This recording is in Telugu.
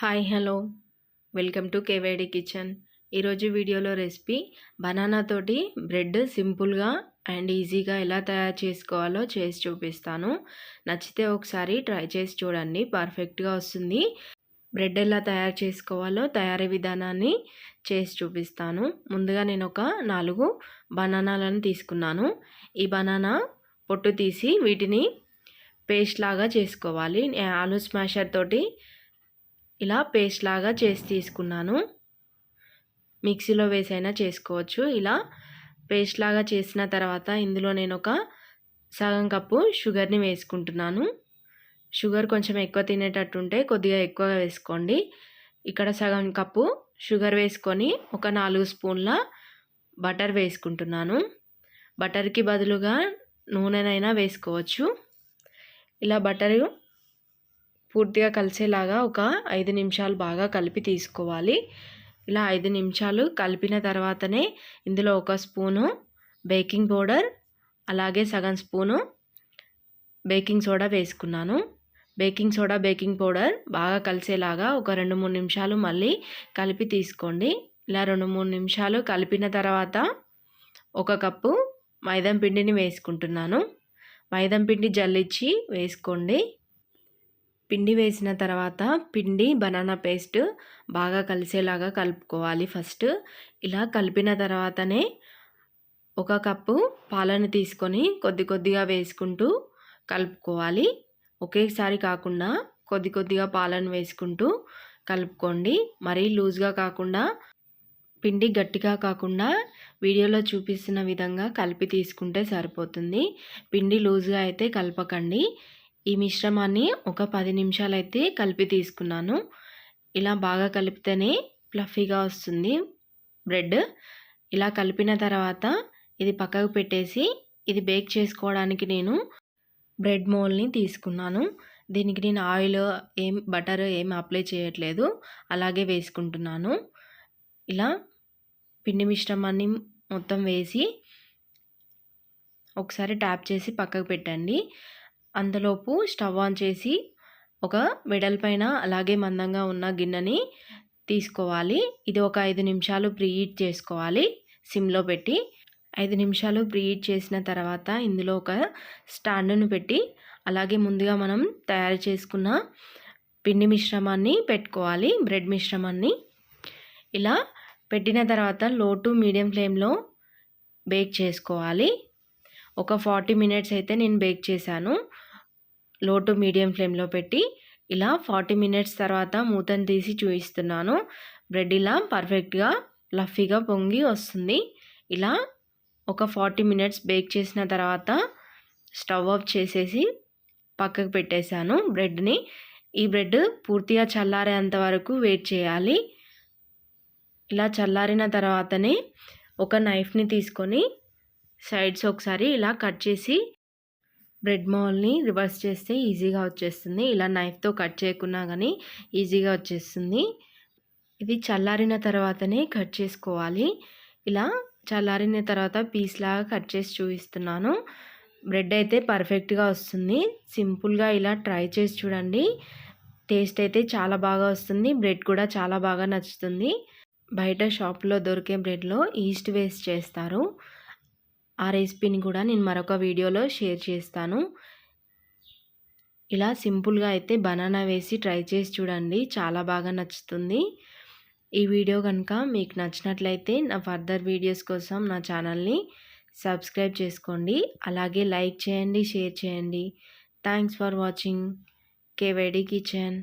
Hi hello. Welcome to కేవేడి kitchen. ఈరోజు వీడియోలో రెసిపీ బనానా తోటి బ్రెడ్ సింపుల్గా అండ్ ఈజీగా ఎలా తయారు చేసుకోవాలో చేసి చూపిస్తాను. నచ్చితే ఒకసారి ట్రై చేసి చూడండి పర్ఫెక్ట్గా వస్తుంది. బ్రెడ్ ఎలా తయారు చేసుకోవాలో తయారీ విధానాన్ని చేసి చూపిస్తాను. ముందుగా నేను ఒక నాలుగు బనానాలను తీసుకున్నాను. ఈ బనానా పొట్టు తీసి వీటిని పేస్ట్ లాగా చేసుకోవాలి. ఆలు స్మాషర్ తోటి ఇలా పేస్ట్ లాగా చేసి తీసుకున్నాను. మిక్సీలో వేసైనా చేసుకోవచ్చు. ఇలా పేస్ట్ లాగా చేసిన తర్వాత ఇందులో నేను ఒక సగం కప్పు షుగర్ని వేసుకుంటున్నాను. షుగర్ కొంచెం ఎక్కువ తినేటట్టుంటే కొద్దిగా ఎక్కువగా వేసుకోండి. ఇక్కడ సగం కప్పు షుగర్ వేసుకొని ఒక నాలుగు స్పూన్ల బటర్ వేసుకుంటున్నాను. బటర్కి బదులుగా నూనెనైనా వేసుకోవచ్చు. ఇలా బటరు పూర్తిగా కలిసేలాగా ఒక ఐదు నిమిషాలు బాగా కలిపి తీసుకోవాలి. ఇలా ఐదు నిమిషాలు కలిపిన తర్వాతనే ఇందులో ఒక స్పూను బేకింగ్ పౌడర్ అలాగే సగం స్పూను బేకింగ్ సోడా వేసుకున్నాను. బేకింగ్ సోడా బేకింగ్ పౌడర్ బాగా కలిసేలాగా ఒక రెండు మూడు నిమిషాలు మళ్ళీ కలిపి తీసుకోండి. ఇలా రెండు మూడు నిమిషాలు కలిపిన తర్వాత ఒక కప్పు మైదం పిండిని వేసుకుంటున్నాను. మైదం పిండి జల్లిచ్చి వేసుకోండి. పిండి వేసిన తర్వాత పిండి బనానా పేస్ట్ బాగా కలిసేలాగా కలుపుకోవాలి ఫస్ట్. ఇలా కలిపిన తర్వాతనే ఒక కప్పు పాలను తీసుకొని కొద్ది కొద్దిగా వేసుకుంటూ కలుపుకోవాలి. ఒకేసారి కాకుండా కొద్ది కొద్దిగా పాలను వేసుకుంటూ కలుపుకోండి. మరీ లూజ్గా కాకుండా పిండి గట్టిగా కాకుండా వీడియోలో చూపిస్తున్న విధంగా కలిపి తీసుకుంటే సరిపోతుంది. పిండి లూజ్గా అయితే కలపకండి. ఈ మిశ్రమాన్ని ఒక పది నిమిషాలు అయితే కలిపి తీసుకున్నాను. ఇలా బాగా కలిపితేనే ఫ్లఫీగా వస్తుంది బ్రెడ్. ఇలా కలిపిన తర్వాత ఇది పక్కకు పెట్టేసి ఇది బేక్ చేసుకోవడానికి నేను బ్రెడ్ మోల్ని తీసుకున్నాను. దీనికి నేను ఆయిల్ ఏం బటర్ ఏం అప్లై చేయట్లేదు. అలాగే వేసుకుంటున్నాను. ఇలా పిండి మిశ్రమాన్ని మొత్తం వేసి ఒకసారి ట్యాప్ చేసి పక్కకు పెట్టండి. అందులోపు స్టవ్ ఆన్ చేసి ఒక వెడల్పైన అలాగే మందంగా ఉన్న గిన్నెని తీసుకోవాలి. ఇది ఒక ఐదు నిమిషాలు ప్రీహీట్ చేసుకోవాలి. సిమ్లో పెట్టి ఐదు నిమిషాలు ప్రీహీట్ చేసిన తర్వాత ఇందులో ఒక స్టాండ్ను పెట్టి అలాగే ముందుగా మనం తయారు చేసుకున్న పిండి మిశ్రమాన్ని పెట్టుకోవాలి. బ్రెడ్ మిశ్రమాన్ని. ఇలా పెట్టిన తర్వాత లో టు మీడియం ఫ్లేమ్లో బేక్ చేసుకోవాలి. ఒక ఫార్టీ మినిట్స్ అయితే నేను బేక్ చేశాను. లో టు మీడియం ఫ్లేమ్లో పెట్టి ఇలా ఫార్టీ మినిట్స్ తర్వాత మూతను తీసి చూపిస్తున్నాను బ్రెడ్ ఇలా పర్ఫెక్ట్గా లఫీగా పొంగి వస్తుంది. ఇలా ఒక ఫార్టీ మినిట్స్ బేక్ చేసిన తర్వాత స్టవ్ ఆఫ్ చేసేసి పక్కకు పెట్టేశాను బ్రెడ్ని. ఈ బ్రెడ్ పూర్తిగా చల్లారేంత వరకు వెయిట్ చేయాలి. ఇలా చల్లారిన తర్వాతనే ఒక నైఫ్ని తీసుకొని సైడ్స్ ఒకసారి ఇలా కట్ చేసి బ్రెడ్ మౌల్ని రివర్స్ చేస్తే ఈజీగా వచ్చేస్తుంది. ఇలా నైఫ్తో కట్ చేయకున్నా కానీ ఈజీగా వచ్చేస్తుంది. ఇది చల్లారిన తర్వాతనే కట్ చేసుకోవాలి. ఇలా చల్లారిన తర్వాత పీస్ లాగా కట్ చేసి చూపిస్తున్నాను. బ్రెడ్ అయితే పర్ఫెక్ట్గా వస్తుంది. సింపుల్గా ఇలా ట్రై చేసి చూడండి. టేస్ట్ అయితే చాలా బాగా వస్తుంది. బ్రెడ్ కూడా చాలా బాగా నచ్చుతుంది. బయట షాప్లో దొరికే బ్రెడ్లో ఈస్ట్ వేస్ట్ చేస్తారు. ఆ రెసిపీని కూడా నేను మరొక వీడియోలో షేర్ చేస్తాను. ఇలా సింపుల్గా అయితే బనానా వేసి ట్రై చేసి చూడండి. చాలా బాగా నచ్చుతుంది. ఈ వీడియో కనుక మీకు నచ్చినట్లయితే నా ఫర్దర్ వీడియోస్ కోసం నా ఛానల్ని సబ్స్క్రైబ్ చేసుకోండి. అలాగే లైక్ చేయండి షేర్ చేయండి. Thanks for watching. KYD kitchen.